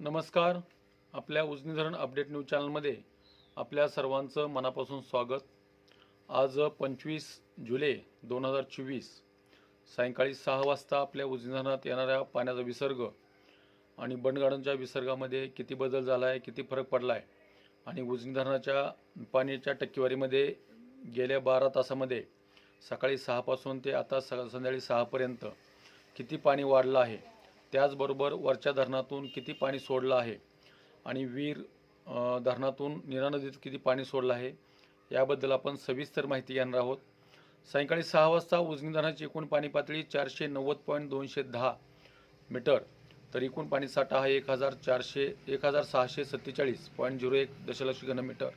नमस्कार. आपल्या उजनी धरण अपडेट न्यूज चॅनलमध्ये आपल्या सर्वांचं मनापासून स्वागत. आज पंचवीस जुलै दोन हजार चोवीस सायंकाळी सहा वाजता आपल्या उजनी धरणात येणाऱ्या पाण्याचा विसर्ग आणि बंडगार्डनच्या विसर्गामध्ये किती बदल झाला आहे किती फरक पडला आहे आणि उजनी धरणाच्या पाण्याच्या टक्केवारीमध्ये गेल्या बारा तासामध्ये सकाळी सहापासून ते आता स संध्याकाळी सहापर्यंत किती पाणी वाढलं आहे त्याचबरोबर वरच्या धरणातून किती पाणी सोडलं आहे? आणि वीर धरणातून निरा नदीत किती पाणी सोडलं आहे? याबद्दल आपण सविस्तर माहिती घेणार आहोत. सायंकाळी सहा वाजता उजनी धरणाची एकूण पाणी पातळी चारशे नव्वद पॉईंट दोनशे दहा मीटर तर एकूण पाणी साठा हा एक हजार चारशे एक हजार सहाशे सत्तेचाळीस पॉईंट झिरो एक दशलक्ष घनमीटर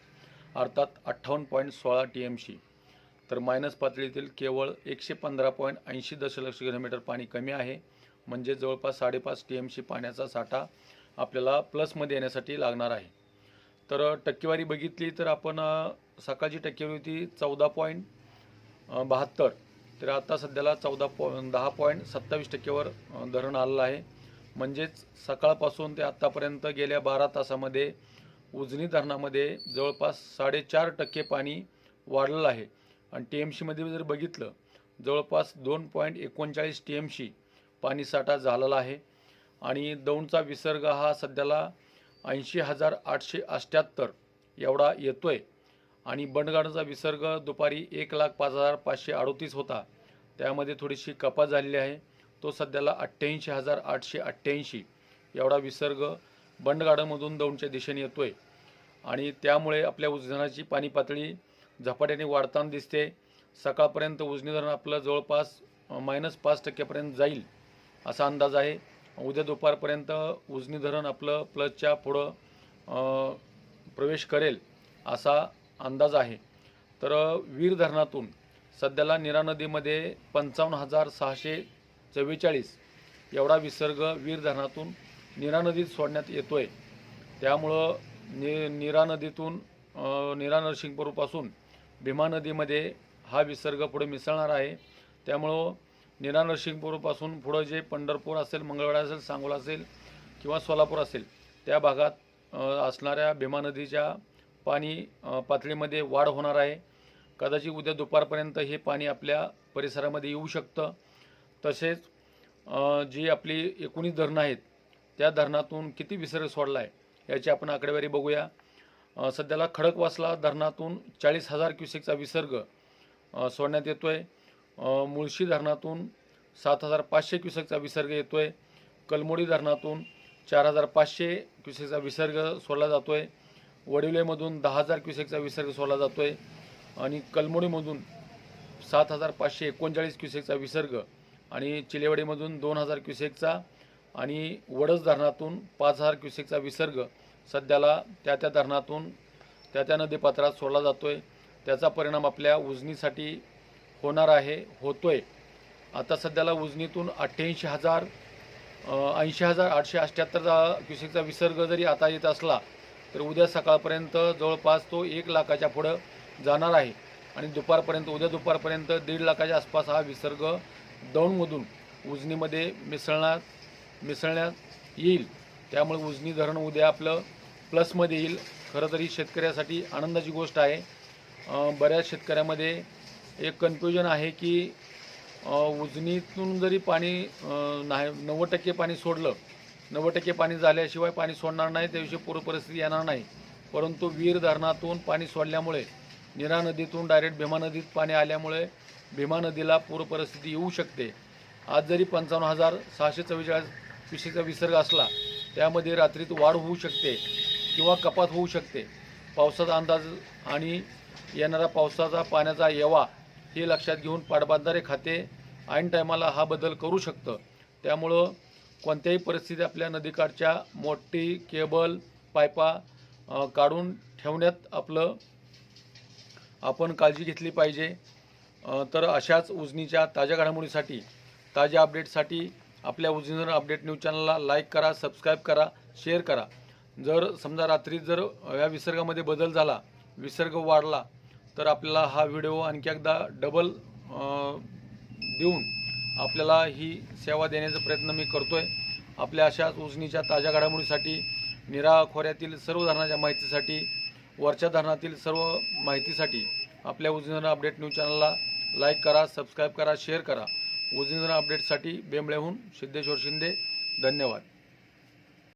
अर्थात अठ्ठावन्न पॉईंट सोळा टी एम सी तर मायनस पातळीतील केवळ एकशे पंधरा पॉईंट ऐंशी दशलक्ष घनमीटर पाणी कमी आहे. म्हणजे जवळपास साडेपाच टी एम सी पाण्याचा साठा आपल्याला प्लसमध्ये येण्यासाठी लागणार आहे. तर टक्केवारी बघितली तर आपण सकाळची टक्केवारी होती चौदा पॉईंट बहात्तर. तर आता सध्याला चौदा पॉ दहा पॉईंट सत्तावीस टक्केवर धरण आलेलं आहे. म्हणजेच सकाळपासून ते आत्तापर्यंत गेल्या बारा तासामध्ये उजनी धरणामध्ये जवळपास साडेचार टक्के पाणी वाढलेलं आहे. आणि टी एम सीमध्ये जर बघितलं जवळपास दोन पॉईंट एकोणचाळीस टी एम सी पाणीसाठा झालेला आहे. आणि दौंडचा विसर्ग हा सध्याला ऐंशी हजार आठशे अठ्ठ्याहत्तर एवढा येतो आहे आणि बंडगाडचा विसर्ग दुपारी एक लाख पाच हजार पाचशे अडोतीस होता. त्यामध्ये थोडीशी कपात झालेली आहे. तो सध्याला अठ्ठ्याऐंशी हजार आठशे अठ्ठ्याऐंशी एवढा विसर्ग बंडगाडामधून दौंडच्या दिशेने येतो आहे आणि त्यामुळे आपल्या उजनाची पाणी पातळी झपाट्याने वाढताना दिसते. सकाळपर्यंत उजनी धरण आपलं जवळपास मायनस पाच टक्क्यापर्यंत जाईल. असा अंदाज आहे. उद्या दुपारपर्यंत उजनी धरण आपलं प्लसच्या पुढं प्रवेश करेल असा अंदाज आहे. तर वीर धरणातून सध्याला निरा नदीमध्ये पंचावन्न हजार सहाशे चव्वेचाळीस एवढा विसर्ग वीर धरणातून निरा नदीत सोडण्यात येतो आहे त्यामुळं नि निरा नदीतून निरा नरसिंगपूरपासून भीमा नदीमध्ये हा विसर्ग पुढे मिसळणार आहे. त्यामुळं निरा नरसिंगपूरपासून पुढं जे पंढरपूर असेल मंगळवेढा असेल सांगोला असेल किंवा सोलापूर असेल त्या भागात असणाऱ्या भीमा नदीच्या पाणी पातळीमध्ये वाढ होणार आहे. कदाचित उद्या दुपारपर्यंत हे पाणी आपल्या परिसरामध्ये येऊ शकतं. तसेच जी आपली एकोणीस धरणं आहेत त्या धरणातून किती विसर्ग सोडला आहे याची आपण आकडेवारी बघूया. सध्याला खडकवासला धरणातून चाळीस हजार क्युसेकचा विसर्ग सोडण्यात येतो आहे मुळशी धरणातून सात हजार पाचशे क्युसेकचा विसर्ग येतो आहे कलमोडी धरणातून चार हजार पाचशे क्युसेकचा विसर्ग सोडला जातो आहे वडिवलेमधून दहा हजार क्युसेकचा विसर्ग सोडला जातो आहे आणि कलमोडीमधून सात हजार पाचशे एकोणचाळीस क्युसेकचा विसर्ग आणि चिलेवाडीमधून दोन हजार क्युसेकचा आणि वडस धरणातून पाच हजार क्युसेकचा विसर्ग सध्याला त्या त्या धरणातून त्या त्या नदीपात्रात सोडला जातो आहे त्याचा परिणाम आपल्या उजनीसाठी होणार आहे होतो आहे आता सध्याला उजनीतून अठ्ठ्याऐंशी हजार ऐंशी हजार आठशे अठ्ठ्याहत्तरचा क्युसेकचा विसर्ग जरी आता येत असला तर उद्या सकाळपर्यंत जवळपास तो एक लाखाच्या पुढं जाणार आहे. आणि दुपारपर्यंत उद्या दुपारपर्यंत दीड लाखाच्या आसपास हा विसर्ग दौंडमधून उजनीमध्ये मिसळण्यात मिसळण्यात येईल. त्यामुळे उजनी धरण उद्या आपलं प्लसमध्ये येईल. खरं तरी शेतकऱ्यासाठी आनंदाची गोष्ट आहे. बऱ्याच शेतकऱ्यामध्ये एक कन्फ्युजन आहे की उजनीतून जरी पाणी नाही नव्वद टक्के पाणी सोडलं नव्वद टक्के पाणी झाल्याशिवाय पाणी सोडणार नाही त्याविषयी पूर परिस्थिती येणार नाही. परंतु वीर धरणातून पाणी सोडल्यामुळे निरा नदीतून डायरेक्ट भीमा नदीत पाणी आल्यामुळे भीमा नदीला पूर परिस्थिती येऊ शकते. आज जरी पंचावन्न हजार सहाशे चव्वेचाळीस पिशेचा विसर्ग असला त्यामध्ये रात्रीत वाढ होऊ शकते किंवा कपात होऊ शकते. पावसाचा अंदाज आणि येणारा पावसाचा पाण्याचा येवा हे लक्षात घेऊन पाटबंधारे खाते ऐन टायमाला हा बदल करू शकतं. त्यामुळं कोणत्याही परिस्थितीत आपल्या नदीकाठच्या मोठी केबल पायपा काढून ठेवण्यात आपलं आपण काळजी घेतली पाहिजे. तर अशाच उजनीच्या ताज्या घडामोडीसाठी ताज्या अपडेटसाठी आपल्या उजनीवर अपडेट न्यूज चॅनलला लाईक करा सबस्क्राईब करा शेअर करा. जर समजा रात्री जर या विसर्गामध्ये बदल झाला विसर्ग वाढला तर आपल्याला हा व्हिडिओ आणखी एकदा डबल देऊन आपल्याला ही सेवा देण्याचा प्रयत्न मी करतो आहे आपल्या अशाच उजनीच्या ताज्या घडामोडीसाठी निरा खोऱ्यातील सर्व धरणाच्या माहितीसाठी वरच्या धरणातील सर्व माहितीसाठी आपल्या उजनीधरण अपडेट न्यूज चॅनलला लाईक करा सबस्क्राईब करा शेअर करा. उजनीधरण अपडेटसाठी बेंबळेहून सिद्धेश्वर शिंदे. धन्यवाद.